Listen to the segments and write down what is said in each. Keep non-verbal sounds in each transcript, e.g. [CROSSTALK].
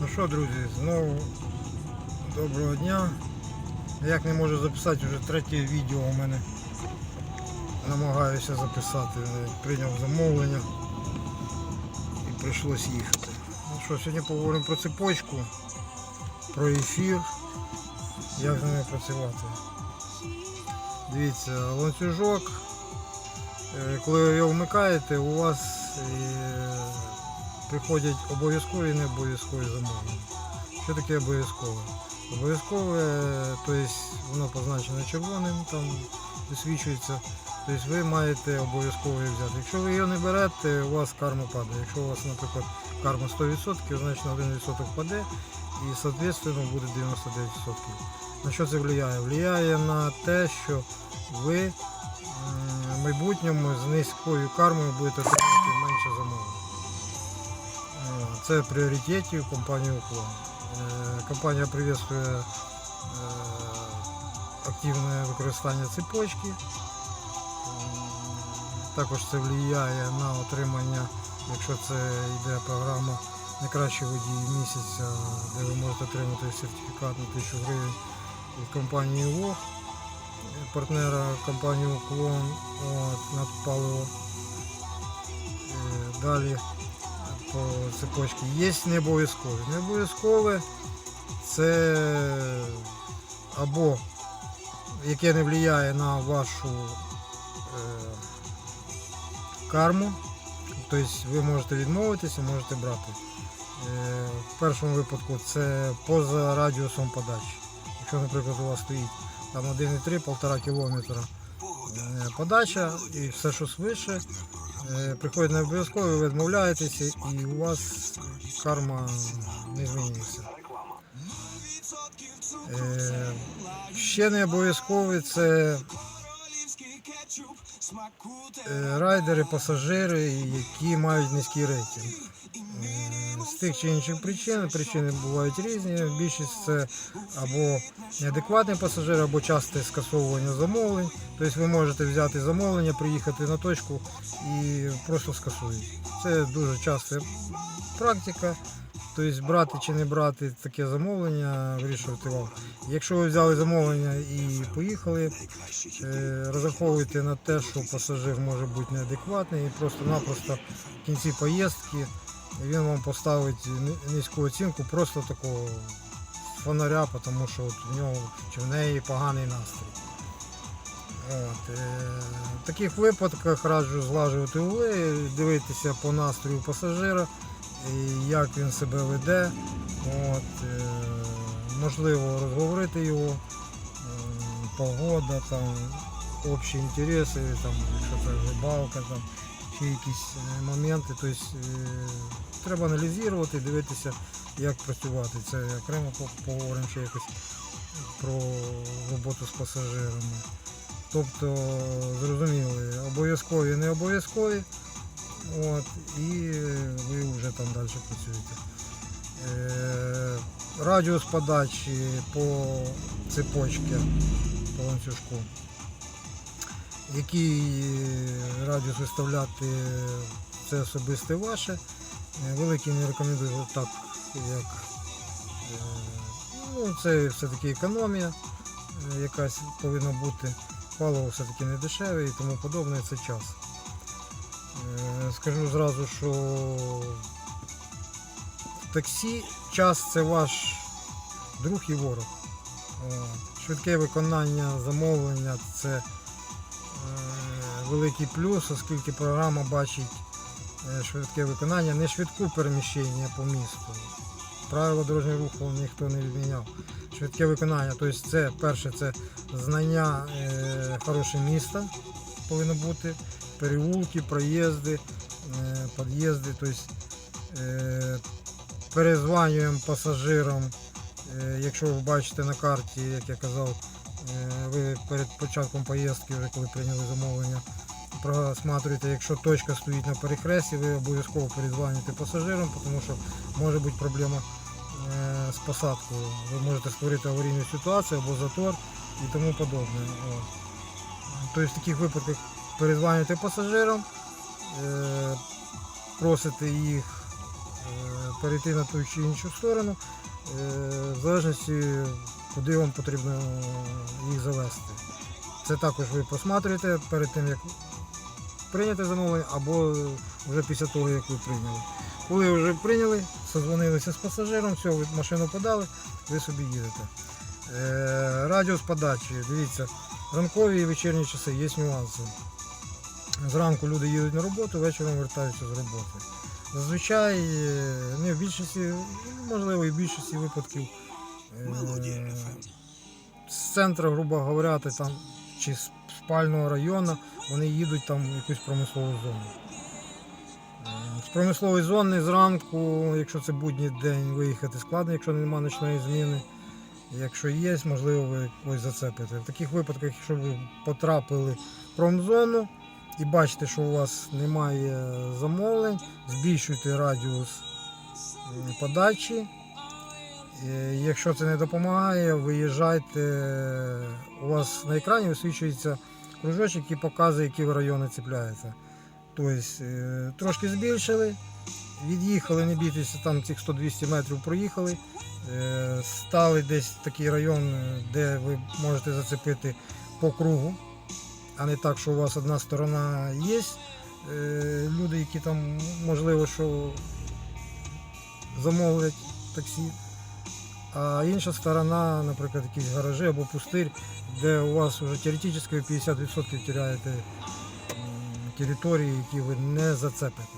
Ну що, друзі, знову доброго дня. Як не можу записати, вже третє відео у мене. Намагаюся записати. Прийняв замовлення і прийшлось їхати. Ну що, сьогодні поговоримо про цепочку, про ефір, як з ними працювати. Дивіться, ланцюжок, е, коли ви його вмикаєте, у вас е, приходять обов'язкові і не обов'язкові замовлення. Що таке обов'язкове? Обов'язкове, тобто воно позначено червоним, там висвічується. Тобто ви маєте обов'язково її взяти. Якщо ви її не берете, у вас карма падає. Якщо у вас, наприклад, карма 100%, значить на 1% впаде і, соответственно, буде 99%. На що це впливає? Впливає на те, що ви в майбутньому з низькою кармою будете отримати менше замовлень. Е, Це пріоритетів компанії Уклон. Е, Компанія приветствує е, активне використання цепочки. Також це впливає на отримання, якщо це йде програма найкращий водій місяця, де ви можете отримати сертифікат на 1000 гривень від компанії ВОГ, партнера компанії Уклон от, на паливо. Е, Далі по є не обов'язкові. Не обов'язкове це або яке не впливає на вашу е, карму, тобто ви можете відмовитися, можете брати. Е, в першому випадку це поза радіусом подачі. Якщо, наприклад, у вас стоїть там 1,3-1,5 км подача і все, що свише, е, приходить на обов'язково, ви відмовляєтеся і у вас карма не змінюється. Е, Ще не обов'язкові це е, райдери, пасажири, які мають низький рейтинг. З тих чи інших причин, причини бувають різні. Більшість це або неадекватний пасажир, або часте скасовування замовлень. Тобто ви можете взяти замовлення, приїхати на точку і просто скасують. Це дуже часта практика. Тобто брати чи не брати таке замовлення, вирішувати вам. Якщо ви взяли замовлення і поїхали, е, розраховуйте на те, що пасажир може бути неадекватний і просто-напросто в кінці поїздки він вам поставить низьку оцінку просто такого фонаря, тому що от в нього чи в неї поганий настрій. От, е, в таких випадках раджу злажувати угли, дивитися по настрою пасажира, і як він себе веде. От, е, можливо розговорити його, погода, там, общі інтереси, там, якщо це рибалка, там, чи якісь е, моменти. Тобто, е, треба аналізувати, дивитися, як працювати. Це окремо поговоримо ще якось про роботу з пасажирами. Тобто, зрозуміли, обов'язкові, не обов'язкові. От, і ви вже там далі працюєте. Е, радіус подачі по цепочці, по ланцюжку. Який радіус виставляти, це особисте ваше. Е, Великий не рекомендую так, як е, ну, це все-таки економія е, якась повинна бути. Паливо все-таки не дешеве і тому подобне це час. Е, Скажу зразу, що в таксі час це ваш друг і ворог. Швидке виконання замовлення це е, великий плюс, оскільки програма бачить е, швидке виконання, не швидку переміщення по місту. Правила дорожнього руху ніхто не відміняв. Швидке виконання, тобто це перше це знання е, хороше міста повинно бути, переулки, проїзди, е, під'їзди, тобто е, перезванюємо пасажирам. Е, якщо ви бачите на карті, як я казав, ви перед початком поїздки, вже коли прийняли замовлення, просматриваєте, якщо точка стоїть на перехресті, ви обов'язково перезванюєте пасажирам, тому що може бути проблема е, з посадкою. Ви можете створити аварійну ситуацію або затор і тому подобне. Тобто в таких випадках перезванюєте пасажирам, е, просите їх е, перейти на ту чи іншу сторону, е, в залежності, куди вам потрібно їх завести. Це також ви посматрюєте перед тим, як прийняти замовлення, або вже після того, як ви прийняли. Коли вже прийняли, созвонилися з пасажиром, все, ви машину подали, ви собі їдете. Е, радіус подачі, дивіться, ранкові і вечірні часи є нюанси. Зранку люди їдуть на роботу, вечором вертаються з роботи. Зазвичай, е, не в більшості, можливо, і в більшості випадків е, з центру, грубо говоря, там, чи з спального району, вони їдуть там в якусь промислову зону. Е, З промислової зони зранку, якщо це будній день, виїхати складно, якщо немає ночної зміни. Якщо є, можливо, ви когось зацепите. В таких випадках, якщо ви потрапили в промзону і бачите, що у вас немає замовлень, збільшуйте радіус подачі. Е, Якщо це не допомагає, виїжджайте. У вас на екрані висвічується кружочок, який показує, які райони цепляєте. Тобто е, трошки збільшили, від'їхали, не бійтеся, там цих 100-200 метрів проїхали. Е, Стали десь такий район, де ви можете зацепити по кругу, а не так, що у вас одна сторона є. Люди, які там можливо, що замовлять таксі, а інша сторона, наприклад, якісь гаражі або пустир, де у вас вже теоретично 50% теряєте м, території, які ви не зацепите.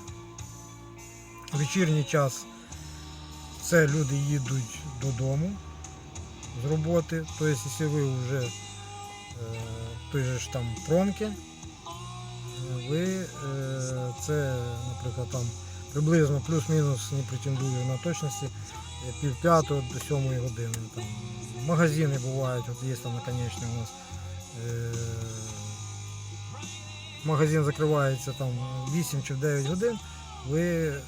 Вечірній час це люди їдуть додому з роботи. Тобто, якщо ви вже е, той же ж там промки, ви е, це, наприклад, там приблизно плюс-мінус не претендую на точності е, пів п'ятого до сьомої години. Там, магазини бувають, от є там наконечний у нас. Е, магазин закривається там 8 чи в 9 годин, ви е,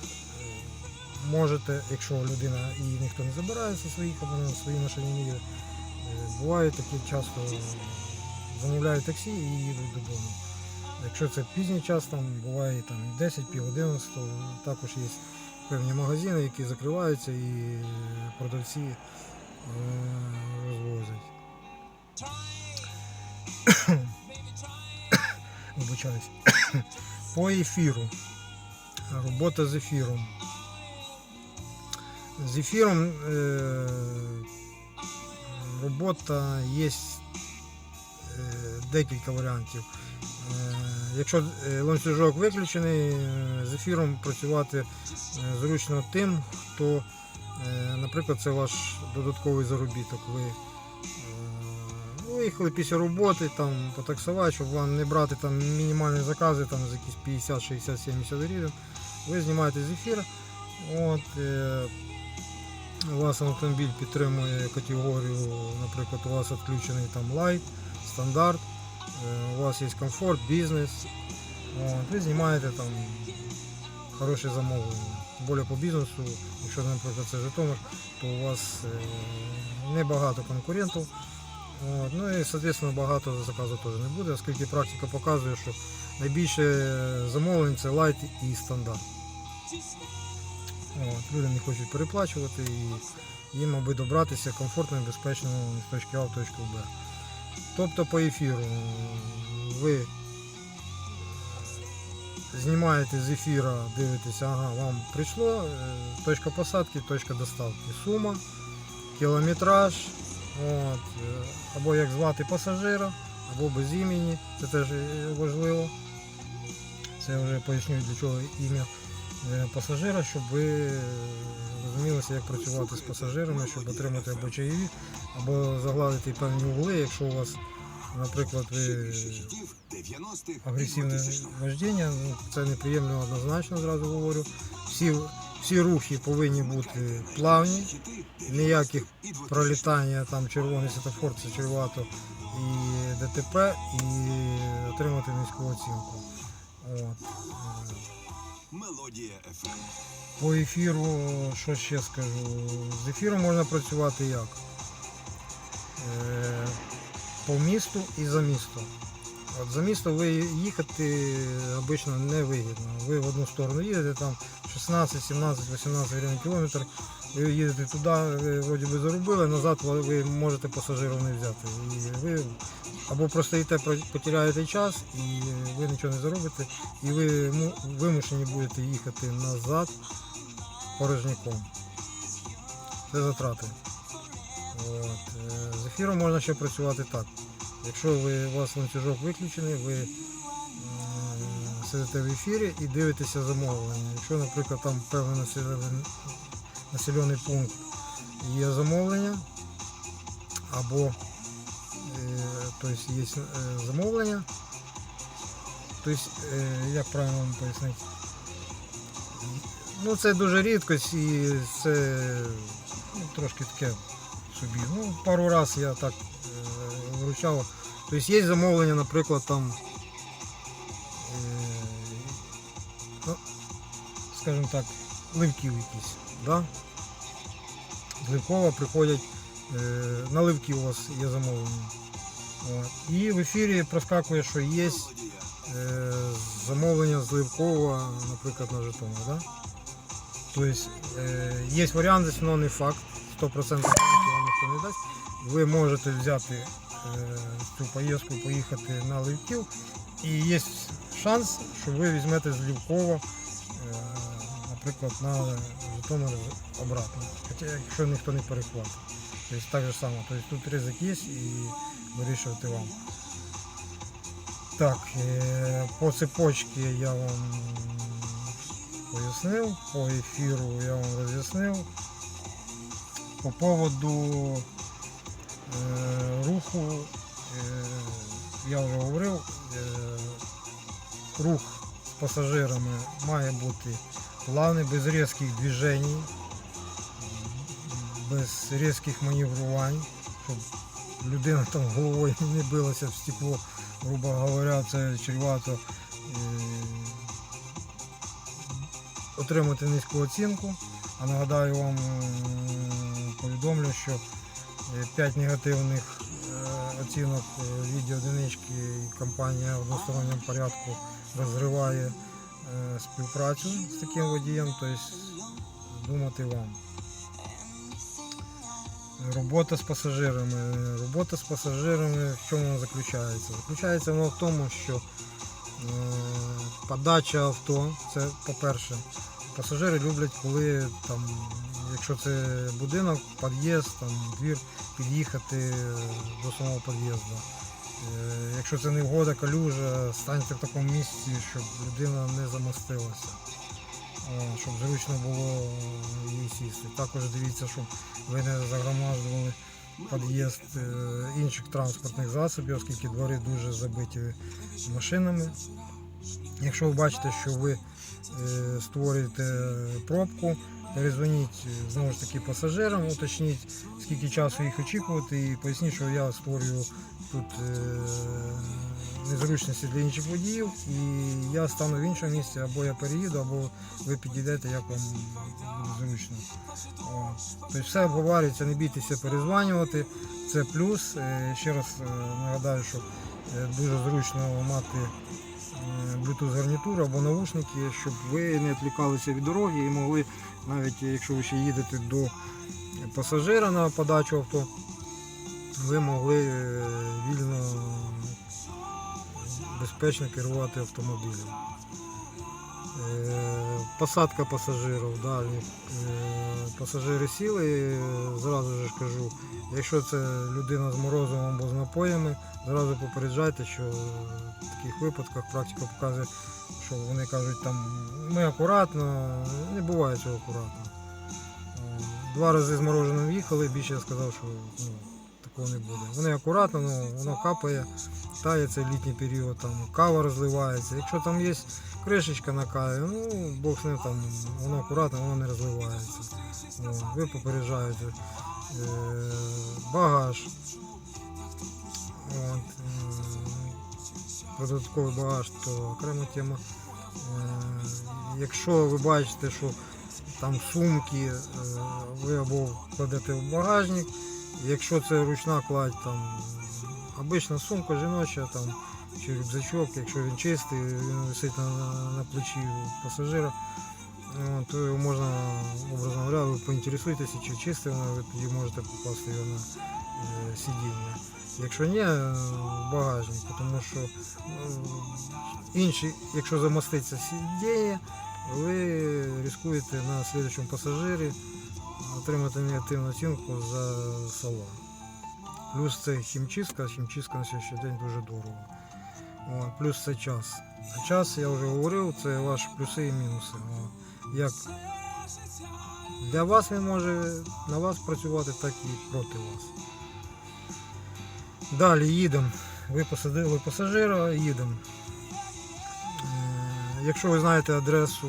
можете, якщо людина і ніхто не забирає зі своїх або на своїй машині їде, буває такі часто замовляють таксі і їдуть додому. Якщо це пізній час, там буває там 10, пів 11, також є певні магазини, які закриваються і продавці е, розвозять. [COUGHS] Вибачаюсь. [COUGHS] По ефіру. Робота з ефіром. З ефіром е, робота є е, декілька варіантів. Якщо е, ланцюжок виключений, е, з ефіром працювати е, зручно тим, хто, наприклад, це ваш додатковий заробіток. Ви виїхали після роботи, там, потаксувати, щоб вам не брати там, мінімальні закази там, за якісь 50, 60, 70 гривень. Ви знімаєте з ефіру. От, у вас автомобіль підтримує категорію, наприклад, у вас відключений там лайт, стандарт, у вас є комфорт, бізнес. Ви знімаєте там хороше замовлення. Більше по бізнесу, якщо, наприклад, це Житомир, то у вас е, небагато конкурентів. Ну і, соответственно, багато заказу теж не буде, оскільки практика показує, що найбільше замовлень це лайт і стандарт. От, люди не хочуть переплачувати і їм аби добратися комфортно і безпечно з точки А в точку Б. Тобто по ефіру. Ви знімаєте з ефіра, дивитеся, ага, вам прийшло, е, точка посадки, точка доставки, сума, кілометраж, от, е, або як звати пасажира, або без імені, це теж е, важливо. Це вже поясню для чого ім'я пасажира, щоб ви е, розумілися, як працювати з пасажирами, щоб отримати або чаєві, або загладити певні угли, якщо у вас, наприклад, ви агресивне вождіння, ну, це неприємно однозначно, зразу говорю. Всі, всі рухи повинні бути плавні, ніяких пролітання, там червоний світофор, це чревато і ДТП, і отримати низьку оцінку. От. Мелодія ФМ. По ефіру, що ще скажу? З ефіром можна працювати як? Е, По місту і за місто. От за місто ви їхати обично не вигідно. Ви в одну сторону їдете, там 16, 17, 18 гривень кілометр, ви їдете туди, ви вроді би заробили, назад ви- можете пасажирів не взяти. І ви або простоїте, про- потеряєте час, і ви нічого не заробите, і ви вимушені будете їхати назад порожняком. Це затрати. От. е, З ефіром можна ще працювати так. Якщо ви, у вас ланцюжок виключений, ви сидите в ефірі і дивитеся замовлення. Якщо, наприклад, там певний населений, населений пункт є замовлення, або е, тобто є е, замовлення, тобто, е, як правильно вам пояснити? Ну, це дуже рідкость і це ну, трошки таке собі. Ну, пару разів я так виручав. Тобто є замовлення, наприклад, там, ну, скажімо так, ливків якісь. Да? З Ливкова приходять, е, на ливки у вас є замовлення. І в ефірі проскакує, що є е, замовлення з Ливкова, наприклад, на Житомир. Да? Тобто е, є варіант, не факт. 100% вам ніхто не дасть. Ви можете взяти цю поїздку, поїхати на Ливків. І є шанс, що ви візьмете з Лівкова, наприклад, на Житомир обратно. Хоча якщо ніхто не перехватить. Тобто так же само. Тобто тут ризик є і вирішувати вам. Так, е, по цепочці я вам пояснив, по ефіру я вам роз'яснив. По поводу е, руху е, я вже говорив, рух з пасажирами має бути плавний, без різких движень, без різких маневрувань, щоб людина там головою [LAUGHS] не билася в стекло, грубо говоря, це чревато е, отримати низьку оцінку. А нагадаю вам, повідомлю, що 5 негативних е, оцінок е, від одинички компанія в односторонньому порядку розриває е, співпрацю з таким водієм, тобто думати вам. Робота з пасажирами. Робота з пасажирами в чому вона заключається? Заключається вона в тому, що е, подача авто, це по-перше, пасажири люблять, коли там, якщо це будинок, під'їзд, там, двір, під'їхати до самого під'їзду. Е, Якщо це негода, калюжа, станьте в такому місці, щоб людина не замостилася. Щоб зручно було їй сісти. Також дивіться, щоб ви не загромаджували під'їзд е, інших транспортних засобів, оскільки двори дуже забиті машинами. Якщо ви бачите, що ви е, створюєте пробку, перезвоніть е, знову ж таки пасажирам, уточніть, скільки часу їх очікувати, і поясніть, що я створюю тут е, незручності для інших водіїв, і я стану в іншому місці, або я переїду, або ви підійдете, як вам зручно. Тобто все обговорюється, не бійтеся перезванювати, це плюс. Е, Ще раз е, нагадаю, що дуже зручно мати Bluetooth гарнітуру або наушники, щоб ви не відвлікалися від дороги і могли, навіть якщо ви ще їдете до пасажира на подачу авто, ви могли безпечно керувати автомобілем. Е, Посадка пасажирів, далі. Е, Пасажири сіли, зразу ж кажу, якщо це людина з морозом або з напоями, зразу попереджайте, що в таких випадках практика показує, що вони кажуть, там ми акуратно, не буває цього акуратно. Е, Два рази з мороженим їхали, більше я сказав, що ну, такого не буде. Вони акуратно, ну, воно капає, тає цей літній період, там кава розливається. Якщо там є кришечка на каві, ну Бог з там, воно акуратно, воно не розливається. О, ви попереджаєте. Е, багаж. От, е, додатковий багаж, то окрема тема. Е, якщо ви бачите, що там сумки, е, ви або кладете в багажник, якщо це ручна кладь, там обична сумка жіноча, там чи рюкзачок, якщо він чистий, він висить на, на плечі пасажира, то його можна, образно говоря, ви поінтересуєтеся, чи чистий воно, ви тоді можете попасти його на е, сидіння. Якщо ні, е, багажник, тому що е, інші, якщо замоститься сидіння, ви ризикуєте на слідчому пасажирі отримати негативну оцінку за салон. Плюс це хімчистка, хімчистка на сьогоднішній день дуже дорого. О, плюс це час. А час, я вже говорив, це ваші плюси і мінуси. О, як для вас він може на вас працювати, так і проти вас. Далі їдемо. Ви посадили пасажира, їдемо. Е, Якщо ви знаєте адресу,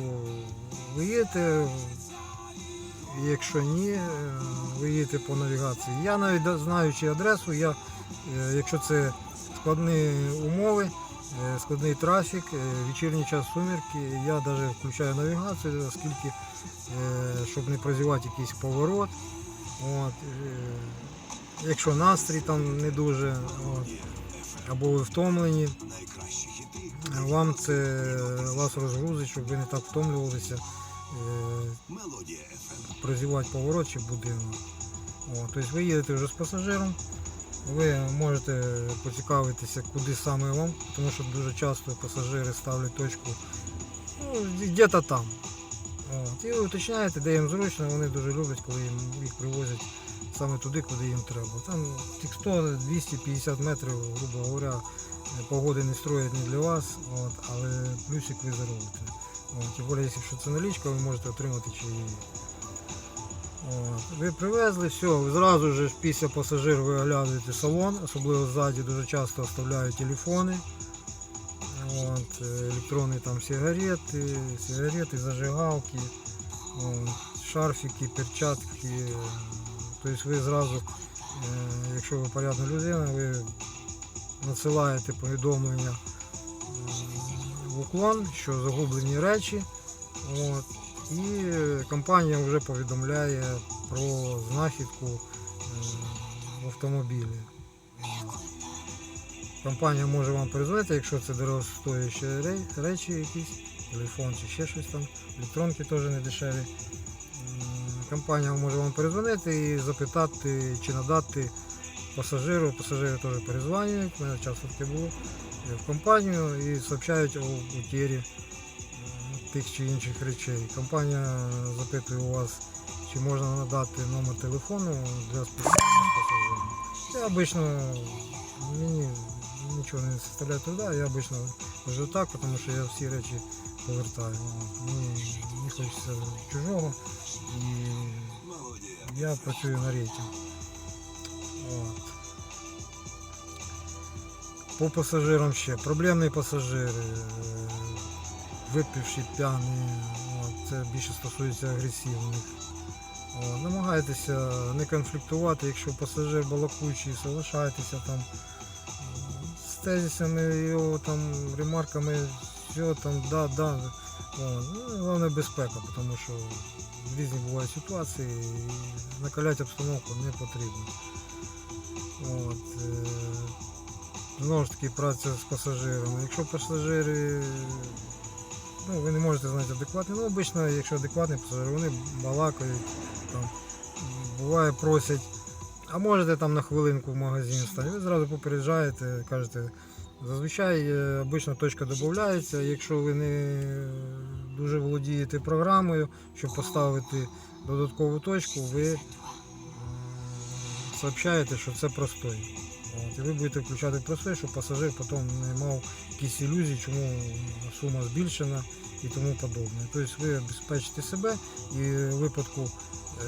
ви їдете. Якщо ні, е, ви їдете по навігації. Я навіть знаючи адресу, я, е, якщо це складні умови, е, складний трафік, вечірній час сумірки, я навіть включаю навігацію, оскільки, щоб не прозівати якийсь поворот. От, якщо настрій там не дуже, от, або ви втомлені, вам це вас розгрузить, щоб ви не так втомлювалися. Е, прозівати поворот чи будинок. Тобто ви їдете вже з пасажиром, ви можете поцікавитися, куди саме вам, тому що дуже часто пасажири ставлять точку ну, де-то там. От, і ви уточняєте, де їм зручно, вони дуже люблять, коли їм їх привозять саме туди, куди їм треба. Там тих 100-250 метрів, грубо говоря, погоди не строять не для вас, от, але плюсик ви заробите. От, тим більше, якщо це налічка, ви можете отримати чаї. От. Ви привезли, все, зразу ж після пасажиру ви оглядуєте салон, особливо ззаді дуже часто оставляють телефони. От, е, електронні там сигарети, сигарети, зажигалки, от, шарфики, перчатки. Тобто ви зразу, е, якщо ви порядна людина, ви надсилаєте повідомлення е, в уклон, що загублені речі. От, і компанія вже повідомляє про знахідку е, в автомобілі. Компанія може вам перезвонити, якщо це дорогостоящі ре- речі якісь, телефон чи ще щось там, електронки теж не дешеві. Компанія може вам перезвонити і запитати, чи надати пасажиру. Пасажири теж перезвонюють, у мене часто таке було в компанію і сообщають о утері е, тих чи інших речей. Компанія запитує у вас, чи можна надати номер телефону для спілкування. Я обично мені нічого не составляє труда, я обично кажу так, тому що я всі речі повертаю. Мені не хочеться чужого і я працюю на рейтинг. От. По пасажирам ще. Проблемні пасажири, е, випивші п'яні, це більше стосується агресивних. Намагайтеся не конфліктувати, якщо пасажир балакучий, залишайтеся там е, з тезисами, його там ремарками, все там, да, да. Ну, головне безпека, тому що різні бувають ситуації і накаляти обстановку не потрібно. От, е, знову ж таки праця з пасажирами. Якщо пасажири, ну ви не можете знати адекватні, ну обично, якщо адекватні пасажири, вони балакають, там, буває просять, а можете там на хвилинку в магазин стати, ви зразу попереджаєте, кажете, зазвичай е, обично точка додається, якщо ви не дуже володієте програмою, щоб поставити додаткову точку, ви сообщаєте, що це простой. От, і ви будете включати простой, щоб пасажир потім не мав якісь ілюзії, чому сума збільшена і тому подобне. Тобто ви обезпечите себе і в випадку, е,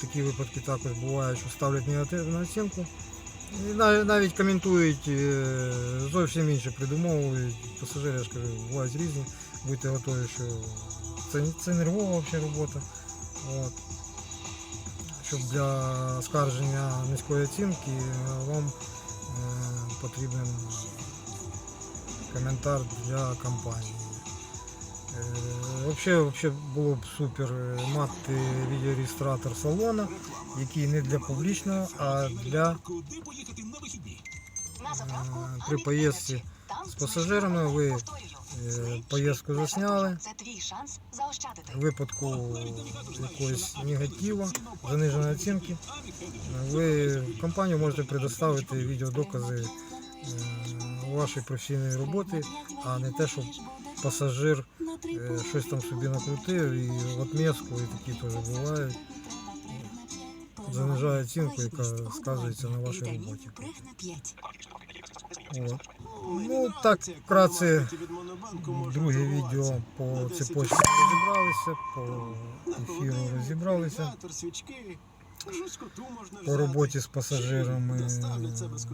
такі випадки також бувають, що ставлять негативну оцінку. І навіть коментують е, зовсім інше придумовують. Пасажири, я ж кажу, бувають різні. Будьте готові, що це, це нервова взагалі робота. От. Щоб для скарження низької оцінки вам е, потрібен коментар для компанії. Е, Взагалі, було б супер е, мати відеореєстратор салона, який не для публічного, а для при поїздці з пасажирами, ви поїздку засняли. Це твій шанс. В випадку якогось негатива, заниженої оцінки, ви в компанію можете предоставити відеодокази е, вашої професійної роботи, а не те, що пасажир е, щось там собі накрутив і в отместку, і такі теж бувають. Занижає оцінку, яка сказується на вашій роботі. От. Ну так вкратце друге відео по цепочці розібралися, по ефіру розібралися. По роботі з пасажирами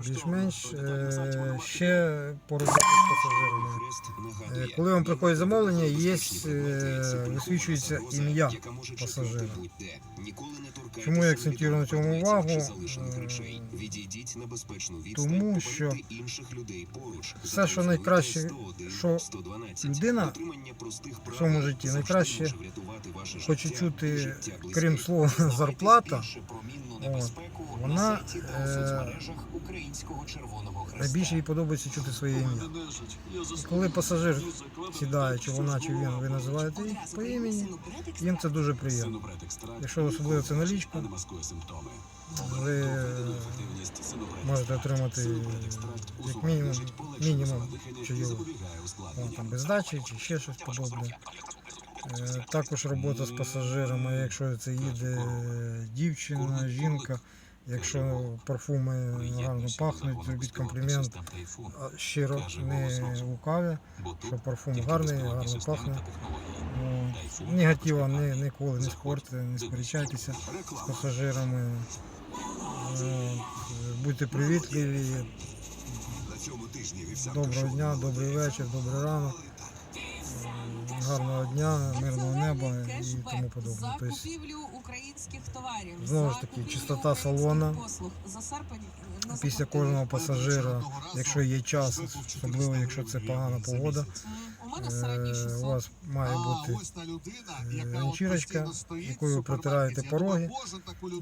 більш-менш. Е, Ще по роботі з пасажирами. Е, Коли вам приходить замовлення, є, е, висвічується ім'я пасажира. Чому я акцентую на цьому увагу? Е, Тому що все, що найкраще, що людина в своєму житті найкраще хоче чути, крім слова зарплата, от, вона е, найбільше їй подобається чути своє ім'я. Коли пасажир сідає, чи вона, чи він, ви називаєте їх по імені, їм це дуже приємно. Якщо особливо це налічка, ви можете отримати як мінімум, мінімум. О, там без здачі чи ще щось подобне. Е, Також робота з пасажирами, якщо це їде дівчина, жінка, якщо парфуми гарно пахнуть, робіть комплімент щиро, не лукаві, що парфум гарний, гарно пахне. От. Негатива не, ніколи не спорте, не сперечайтеся з пасажирами. От. Будьте привітливі, доброго дня, добрий вечір, добрий ранок, гарного дня, мирного неба і тому подобне. Тобто, товарів. Знову ж таки, чистота салона. Після кожного пасажира, якщо є час, особливо якщо це погана погода, У е, 600. у вас має бути е, ганчірочка, якою ви протираєте пороги.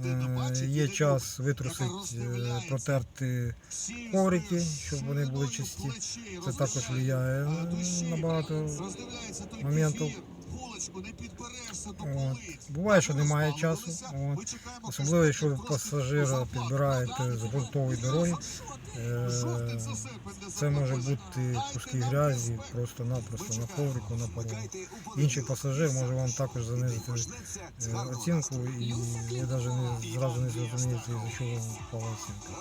Е, Є час витрусити, е, протерти коврики, щоб вони були чисті. Це також впливає на багато моментів. От. Буває, що немає часу. От. Особливо, якщо пасажира підбирають з гуртової дороги, це може бути куски грязі просто-напросто на коврику, на порогу. Інший пасажир може вам також занизити е, оцінку, і ви навіть не, зразу не зрозумієте, за що вам впала оцінка.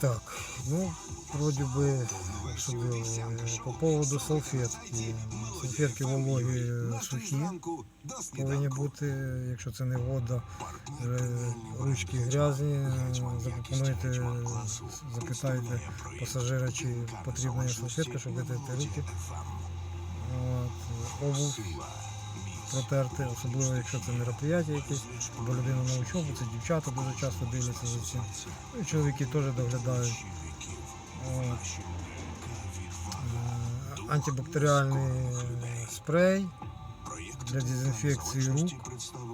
Так, ну, вроді би, обсудили. По поводу салфетки. Салфетки вологі е, сухі повинні бути, якщо це не вода, е, ручки грязні, е, запропонуйте, запитайте пасажира, чи потрібна є салфетка, щоб витерти руки. От, обув протерти, особливо якщо це мероприятие якесь, або людина на учобу, це дівчата дуже часто дивляться за цим. Ну і чоловіки теж доглядають. От. Е, Антибактеріальний спрей для дезінфекції рук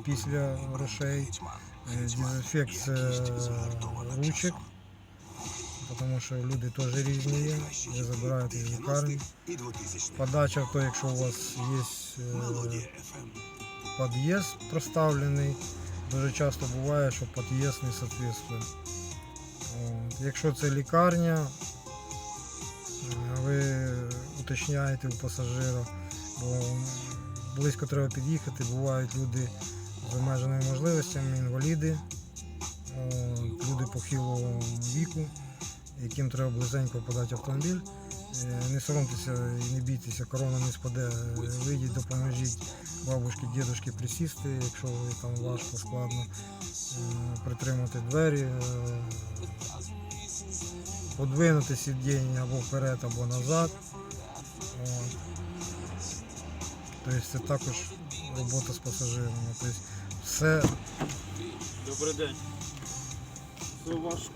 після грошей, е, дезінфекція ручок, тому що люди теж різні є, ви забираєте з лікарні. Подача, то якщо у вас є е, під'їзд проставлений, дуже часто буває, що під'їзд не. От. Якщо це лікарня, е, ви уточняєте у пасажира, бо близько треба під'їхати, бувають люди з обмеженими можливостями, інваліди, люди похилого віку, яким треба близенько подати автомобіль. Е, Не соромтеся і не бійтеся, корона не спаде. Е, Вийдіть, допоможіть бабушці, дідушки присісти, якщо там важко, складно е, притримати двері, подвинути сидіння або вперед, або назад. Тобто це також робота з пасажирами. Тобто все Добрий день. Це ваш